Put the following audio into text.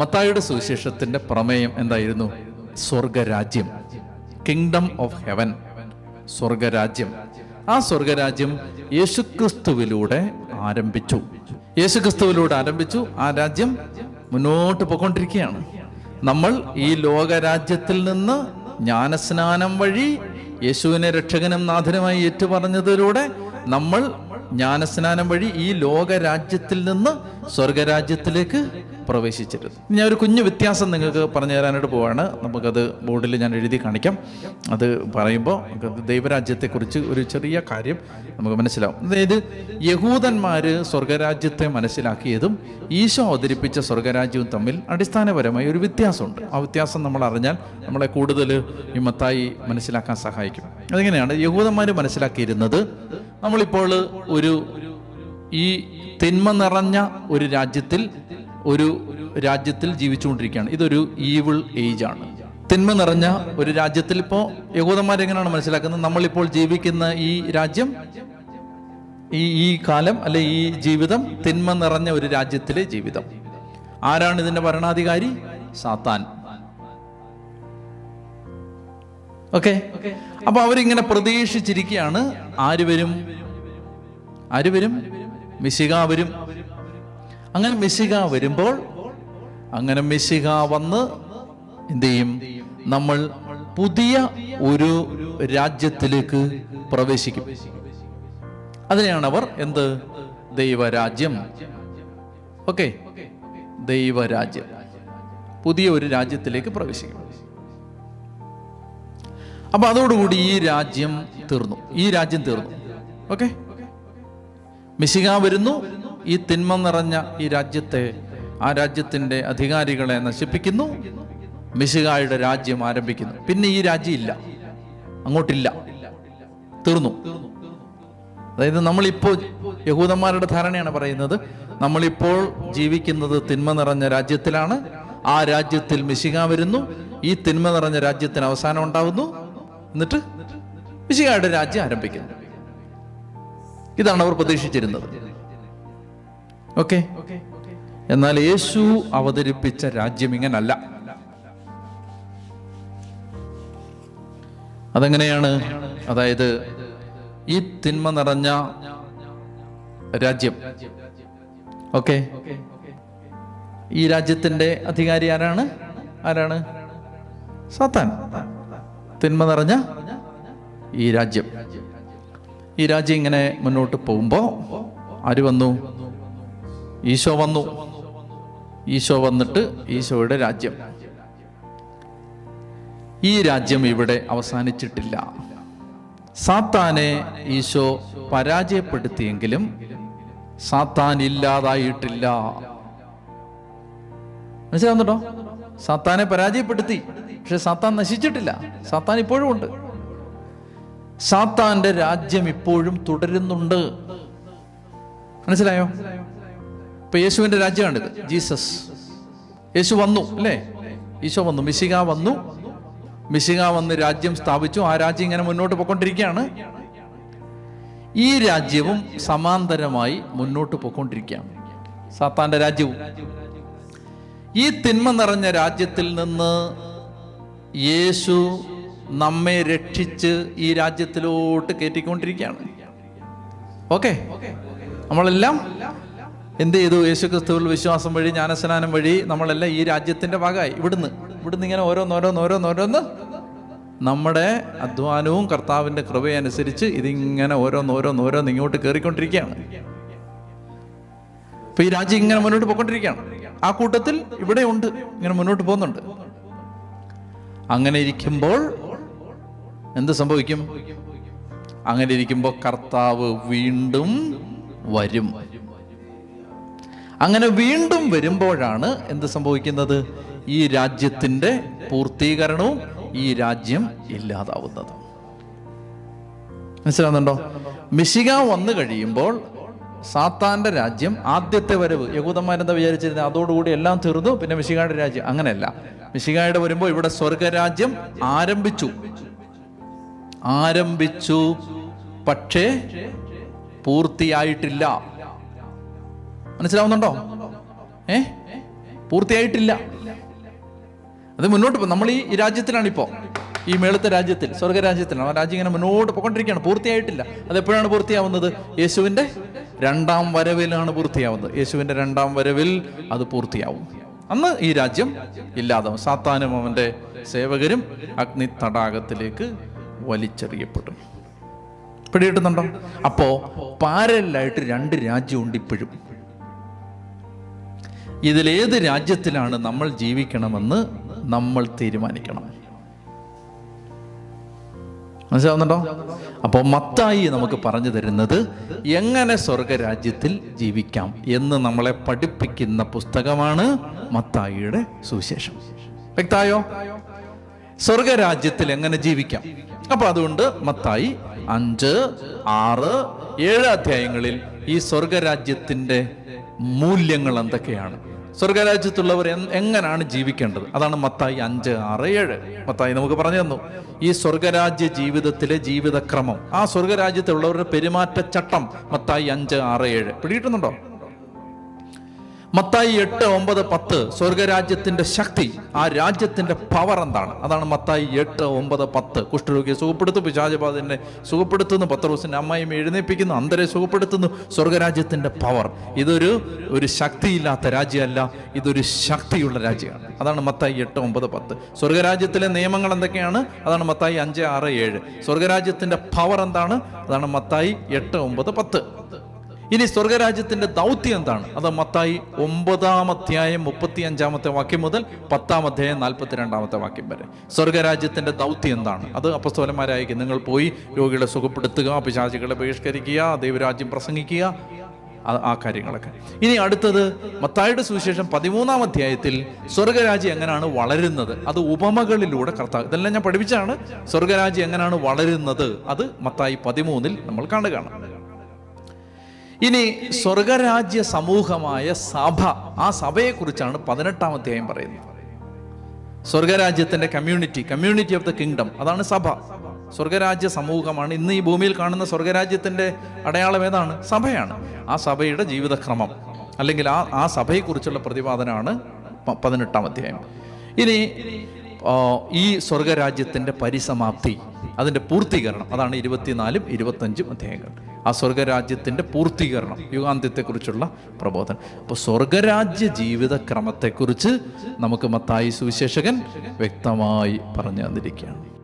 മത്തായിയുടെ സുവിശേഷത്തിന്റെ പ്രമേയം എന്തായിരുന്നു? സ്വർഗരാജ്യം. കിങ്ഡം ഓഫ് ഹെവൻ സ്വർഗരാജ്യം. ആ സ്വർഗരാജ്യം യേശുക്രിസ്തുവിലൂടെ ആരംഭിച്ചു. യേശുക്രിസ്തുവിലൂടെ ആരംഭിച്ചു. ആ രാജ്യം മുന്നോട്ട് പോയിക്കൊണ്ടിരിക്കുകയാണ്. നമ്മൾ ഈ ലോകരാജ്യത്തിൽ നിന്ന് ജ്ഞാനസ്നാനം വഴി യേശുവിനെ രക്ഷകനും നാഥനുമായി ഏറ്റുപറഞ്ഞതിലൂടെ നമ്മൾ ജ്ഞാനസ്നാനം വഴി ഈ ലോകരാജ്യത്തിൽ നിന്ന് സ്വർഗരാജ്യത്തിലേക്ക് പ്രവേശിച്ചിരുന്നു. ഞാൻ ഒരു കുഞ്ഞു വ്യത്യാസം നിങ്ങൾക്ക് പറഞ്ഞു തരാനായിട്ട് പോവാണ്. നമുക്കത് ബോർഡിൽ ഞാൻ എഴുതി കാണിക്കാം. അത് പറയുമ്പോൾ ദൈവരാജ്യത്തെക്കുറിച്ച് ഒരു ചെറിയ കാര്യം നമുക്ക് മനസ്സിലാവും. അതായത് യഹൂദന്മാർ സ്വർഗരാജ്യത്തെ മനസ്സിലാക്കിയതും ഈശോ അവതരിപ്പിച്ച സ്വർഗരാജ്യവും തമ്മിൽ അടിസ്ഥാനപരമായി ഒരു വ്യത്യാസമുണ്ട്. ആ വ്യത്യാസം നമ്മൾ അറിഞ്ഞാൽ നമ്മളെ കൂടുതൽ ഈ മത്തായി മനസ്സിലാക്കാൻ സഹായിക്കും. അതെങ്ങനെയാണ്? യഹൂദന്മാർ മനസ്സിലാക്കിയിരുന്നത് നമ്മളിപ്പോൾ ഒരു ഈ തിന്മ നിറഞ്ഞ ഒരു രാജ്യത്തിൽ ഒരു രാജ്യത്തിൽ ജീവിച്ചുകൊണ്ടിരിക്കുകയാണ്. ഇതൊരു ഈവിൾ ഏജ് ആണ്. തിന്മ നിറഞ്ഞ ഒരു രാജ്യത്തിൽ ഇപ്പോൾ യഹൂദന്മാരെങ്ങനെയാണ് മനസ്സിലാക്കുന്നത്? നമ്മളിപ്പോൾ ജീവിക്കുന്ന ഈ രാജ്യം ഈ ഈ കാലം അല്ലെ ഈ ജീവിതം തിന്മ നിറഞ്ഞ ഒരു രാജ്യത്തിലെ ജീവിതം. ആരാണ് ഇതിന്റെ ഭരണാധികാരി? സാത്താൻ. ഓക്കെ അപ്പൊ അവരിങ്ങനെ പ്രതീക്ഷിച്ചിരിക്കുകയാണ്. ആര് വരും? ആര് വരും? മിശിക വരും. അങ്ങനെ മിശിക വരുമ്പോൾ അങ്ങനെ മിശിക വന്ന് എന്ത് ചെയ്യും? നമ്മൾ പുതിയ ഒരു രാജ്യത്തിലേക്ക് പ്രവേശിക്കും. അതിനെയാണ് അവർ എന്ത്? ദൈവരാജ്യം. ഓക്കെ? ദൈവരാജ്യം. പുതിയ ഒരു രാജ്യത്തിലേക്ക് പ്രവേശിക്കും. അപ്പൊ അതോടുകൂടി ഈ രാജ്യം തീർന്നു. ഈ രാജ്യം തീർന്നു. ഓക്കെ? മിശിക വരുന്നു. ഈ തിന്മ നിറഞ്ഞ ഈ രാജ്യത്തെ ആ രാജ്യത്തിന്റെ അധികാരികളെ നശിപ്പിക്കുന്നു. മിശികായുടെ രാജ്യം ആരംഭിക്കുന്നു. പിന്നെ ഈ രാജ്യം ഇല്ല. അങ്ങോട്ടില്ല. തീർന്നു. അതായത് നമ്മളിപ്പോൾ യഹൂദന്മാരുടെ ധാരണയാണ് പറയുന്നത്. നമ്മളിപ്പോൾ ജീവിക്കുന്നത് തിന്മ നിറഞ്ഞ രാജ്യത്തിലാണ്. ആ രാജ്യത്തിൽ മിശിക വരുന്നു. ഈ തിന്മ നിറഞ്ഞ രാജ്യത്തിന് അവസാനം ഉണ്ടാവുന്നു. എന്നിട്ട് മിശികായുടെ രാജ്യം ആരംഭിക്കുന്നു. ഇതാണ് അവർ പ്രതീക്ഷിച്ചിരുന്നത്. ഓക്കെ. എന്നാൽ യേശു അവതരിപ്പിച്ച രാജ്യം ഇങ്ങനല്ല. അതെങ്ങനെയാണ്? അതായത് ഈ തിന്മ നിറഞ്ഞ രാജ്യം. ഓക്കെ. ഈ രാജ്യത്തിന്റെ അധികാരി ആരാണ്? ആരാണ്? സാത്താൻ. തിന്മ നിറഞ്ഞ ഈ രാജ്യം. ഈ രാജ്യം ഇങ്ങനെ മുന്നോട്ട് പോകുമ്പോൾ ആര് വന്നു? ഈശോ വന്നു. ഈശോ വന്നിട്ട് ഈശോയുടെ രാജ്യം. ഈ രാജ്യം ഇവിടെ അവസാനിച്ചിട്ടില്ല. സാത്താനെ ഈശോ പരാജയപ്പെടുത്തിയെങ്കിലും സാത്താൻ ഇല്ലാതായിട്ടില്ല. മനസ്സിലാവുന്നുണ്ടോ? സാത്താനെ പരാജയപ്പെടുത്തി. പക്ഷെ സാത്താൻ നശിച്ചിട്ടില്ല. സാത്താൻ ഇപ്പോഴും ഉണ്ട്. സാത്താന്റെ രാജ്യം ഇപ്പോഴും തുടരുന്നുണ്ട്. മനസ്സിലായോ? ഇപ്പൊ യേശുവിന്റെ രാജ്യമാണിത്. ജീസസ്. യേശു വന്നു അല്ലേ? ഈശോ വന്നു. മിശിക വന്നു. മിശിക വന്ന് രാജ്യം സ്ഥാപിച്ചു. ആ രാജ്യം ഇങ്ങനെ മുന്നോട്ട് പോയിക്കൊണ്ടിരിക്കുകയാണ്. ഈ രാജ്യവും സമാന്തരമായി മുന്നോട്ട് പോയിക്കൊണ്ടിരിക്കുകയാണ്. സാത്താന്റെ രാജ്യവും. ഈ തിന്മ നിറഞ്ഞ രാജ്യത്തിൽ നിന്ന് യേശു നമ്മെ രക്ഷിച്ച് ഈ രാജ്യത്തിലോട്ട് കയറ്റിക്കൊണ്ടിരിക്കുകയാണ്. ഓക്കെ? നമ്മളെല്ലാം എന്ത് ചെയ്തു? യേശു ക്രിസ്തുവിൽ വിശ്വാസം വഴി ജ്ഞാനസ്നാനം വഴി നമ്മളെല്ലാം ഈ രാജ്യത്തിന്റെ ഭാഗമായി. ഇവിടുന്ന് ഇവിടുന്ന് ഇങ്ങനെ ഓരോന്നോരോന്ന് ഓരോന്നോരോന്ന് നമ്മുടെ അധ്വാനവും കർത്താവിന്റെ കൃപയനുസരിച്ച് ഇതിങ്ങനെ ഓരോന്നോരോന്ന് ഓരോന്ന് ഇങ്ങോട്ട് കയറിക്കൊണ്ടിരിക്കുകയാണ്. ഇപ്പൊ ഈ രാജ്യം ഇങ്ങനെ മുന്നോട്ട് പോയിക്കൊണ്ടിരിക്കുകയാണ്. ആ കൂട്ടത്തിൽ ഇവിടെ ഉണ്ട് ഇങ്ങനെ മുന്നോട്ട് പോകുന്നുണ്ട്. അങ്ങനെ ഇരിക്കുമ്പോൾ എന്ത് സംഭവിക്കും? അങ്ങനെ ഇരിക്കുമ്പോൾ കർത്താവ് വീണ്ടും വരും. അങ്ങനെ വീണ്ടും വരുമ്പോഴാണ് എന്ത് സംഭവിക്കുന്നത്? ഈ രാജ്യത്തിന്റെ പൂർത്തീകരണവും ഈ രാജ്യം ഇല്ലാതാവുന്നത്. മനസ്സിലാവുന്നുണ്ടോ? മിശിക വന്നു കഴിയുമ്പോൾ സാത്താന്റെ രാജ്യം ആദ്യത്തെ വരവ് യഹൂദന്മാരെന്താ വിചാരിച്ചിരുന്നത് അതോടുകൂടി എല്ലാം തീർന്നു പിന്നെ മിശികായുടെ രാജ്യം. അങ്ങനെയല്ല. മിശികായുടെ വരുമ്പോൾ ഇവിടെ സ്വർഗരാജ്യം ആരംഭിച്ചു. ആരംഭിച്ചു. പക്ഷേ പൂർത്തിയായിട്ടില്ല. മനസ്സിലാവുന്നുണ്ടോ? ഏ? പൂർത്തിയായിട്ടില്ല. അത് മുന്നോട്ട് നമ്മൾ ഈ ഈ രാജ്യത്തിലാണ് ഇപ്പോൾ ഈ മേളത്തെ രാജ്യത്തിൽ സ്വർഗരാജ്യത്തിലാണ്. ആ രാജ്യം ഇങ്ങനെ മുന്നോട്ട് പോയിക്കൊണ്ടിരിക്കുകയാണ്. പൂർത്തിയായിട്ടില്ല. അത് എപ്പോഴാണ് പൂർത്തിയാവുന്നത്? യേശുവിന്റെ രണ്ടാം വരവിലാണ് പൂർത്തിയാവുന്നത്. യേശുവിന്റെ രണ്ടാം വരവിൽ അത് പൂർത്തിയാവും. അന്ന് ഈ രാജ്യം ഇല്ലാതാവും. സാത്താനും അവന്റെ സേവകരും അഗ്നി തടാകത്തിലേക്ക് വലിച്ചെറിയപ്പെടും. പിടികിട്ടുന്നുണ്ടോ? അപ്പോൾ പാരലായിട്ട് രണ്ട് രാജ്യമുണ്ട് ഇപ്പോഴും. ഇതിലേത് രാജ്യത്തിലാണ് നമ്മൾ ജീവിക്കണമെന്ന് നമ്മൾ തീരുമാനിക്കണം. മനസ്സിലാവുന്നുണ്ടോ? അപ്പോൾ മത്തായി നമുക്ക് പറഞ്ഞു തരുന്നത് എങ്ങനെ സ്വർഗരാജ്യത്തിൽ ജീവിക്കാം എന്ന് നമ്മളെ പഠിപ്പിക്കുന്ന പുസ്തകമാണ് മത്തായിയുടെ സുവിശേഷം. വ്യക്തായോ? സ്വർഗരാജ്യത്തിൽ എങ്ങനെ ജീവിക്കാം? അപ്പൊ അതുകൊണ്ട് മത്തായി അഞ്ച് ആറ് ഏഴ് അധ്യായങ്ങളിൽ ഈ സ്വർഗരാജ്യത്തിന്റെ മൂല്യങ്ങൾ എന്തൊക്കെയാണ്? സ്വർഗരാജ്യത്തുള്ളവർ എങ്ങനെയാണ് ജീവിക്കേണ്ടത്? അതാണ് മത്തായി അഞ്ച് ആറ് ഏഴ്. മത്തായി നമുക്ക് പറഞ്ഞു തന്നു. ഈ സ്വർഗരാജ്യ ജീവിതത്തിലെ ജീവിതക്രമം ആ സ്വർഗരാജ്യത്തുള്ളവരുടെ പെരുമാറ്റച്ചട്ടം മത്തായി അഞ്ച് ആറ് ഏഴ്. പിടികിട്ടുന്നുണ്ടോ? മത്തായി എട്ട് ഒമ്പത് പത്ത്. സ്വർഗരാജ്യത്തിന്റെ ശക്തി ആ രാജ്യത്തിന്റെ പവർ എന്താണ്? അതാണ് മത്തായി എട്ട് ഒമ്പത് പത്ത്. കുഷ്ഠരോഗിയെ സുഖപ്പെടുത്തു പിശാചബാധനെ സുഖപ്പെടുത്തുന്നു പത്രോസിന്റെ അമ്മായിമ്മ എഴുന്നേപ്പിക്കുന്നു അന്തരെ സുഖപ്പെടുത്തുന്നു. സ്വർഗരാജ്യത്തിന്റെ പവർ ഇതൊരു ഒരു ശക്തിയില്ലാത്ത രാജ്യമല്ല ഇതൊരു ശക്തിയുള്ള രാജ്യമാണ്. അതാണ് മത്തായി എട്ട് ഒമ്പത് പത്ത്. സ്വർഗരാജ്യത്തിലെ നിയമങ്ങൾ എന്തൊക്കെയാണ്? അതാണ് മത്തായി അഞ്ച് ആറ് ഏഴ്. സ്വർഗരാജ്യത്തിന്റെ പവർ എന്താണ്? അതാണ് മത്തായി എട്ട് ഒമ്പത് പത്ത്. ഇനി സ്വർഗരാജ്യത്തിന്റെ ദൗത്യം എന്താണ്? അത് മത്തായി ഒമ്പതാം അധ്യായം മുപ്പത്തി അഞ്ചാമത്തെ വാക്യം മുതൽ പത്താം അധ്യായം നാൽപ്പത്തി രണ്ടാമത്തെ വാക്യം വരെ. സ്വർഗരാജ്യത്തിന്റെ ദൗത്യം എന്താണ്? അത് അപ്പസ്തോലന്മാരായിരിക്കും. നിങ്ങൾ പോയി രോഗികളെ സുഖപ്പെടുത്തുക പിശാചികളെ ബഹിഷ്കരിക്കുക ദൈവരാജ്യം പ്രസംഗിക്കുക ആ- കാര്യങ്ങളൊക്കെ. ഇനി അടുത്തത് മത്തായിയുടെ സുവിശേഷം പതിമൂന്നാം അധ്യായത്തിൽ സ്വർഗരാജ്യം എങ്ങനെയാണ് വളരുന്നത്? അത് ഉപമകളിലൂടെ കർത്താവ് ഇതെല്ലാം ഞാൻ പഠിപ്പിച്ചാണ് സ്വർഗരാജ്യം എങ്ങനെയാണ് വളരുന്നത്? അത് മത്തായി പതിമൂന്നിൽ നമ്മൾ കാണുകയാണ് ഇനി സ്വർഗരാജ്യ സമൂഹമായ സഭ ആ സഭയെക്കുറിച്ചാണ് പതിനെട്ടാം അധ്യായം പറയുന്നത്. സ്വർഗരാജ്യത്തിന്റെ community community of the kingdom അതാണ് സഭ. സ്വർഗരാജ്യ സമൂഹമാണ്. ഇന്ന് ഈ ഭൂമിയിൽ കാണുന്ന സ്വർഗരാജ്യത്തിന്റെ അടയാളം ഏതാണ്? സഭയാണ്. ആ സഭയുടെ ജീവിതക്രമം. അല്ലെങ്കിൽ ആ ആ സഭയെക്കുറിച്ചുള്ള പ്രതിപാദനമാണ് പതിനെട്ടാം അധ്യായം. ഇനി ഈ സ്വർഗരാജ്യത്തിന്റെ പരിസമാപ്തി അതിന്റെ പൂർത്തീകരണം അതാണ് ഇരുപത്തിനാലും ഇരുപത്തഞ്ചും അധ്യായങ്ങൾ. ആ സ്വർഗരാജ്യത്തിന്റെ പൂർത്തീകരണം യുഗാന്ത്യത്തെക്കുറിച്ചുള്ള പ്രബോധനം. അപ്പോൾ സ്വർഗരാജ്യ ജീവിതക്രമത്തെക്കുറിച്ച് നമുക്ക് മത്തായി സുവിശേഷകൻ വ്യക്തമായി പറഞ്ഞു തന്നിരിക്കുകയാണ്.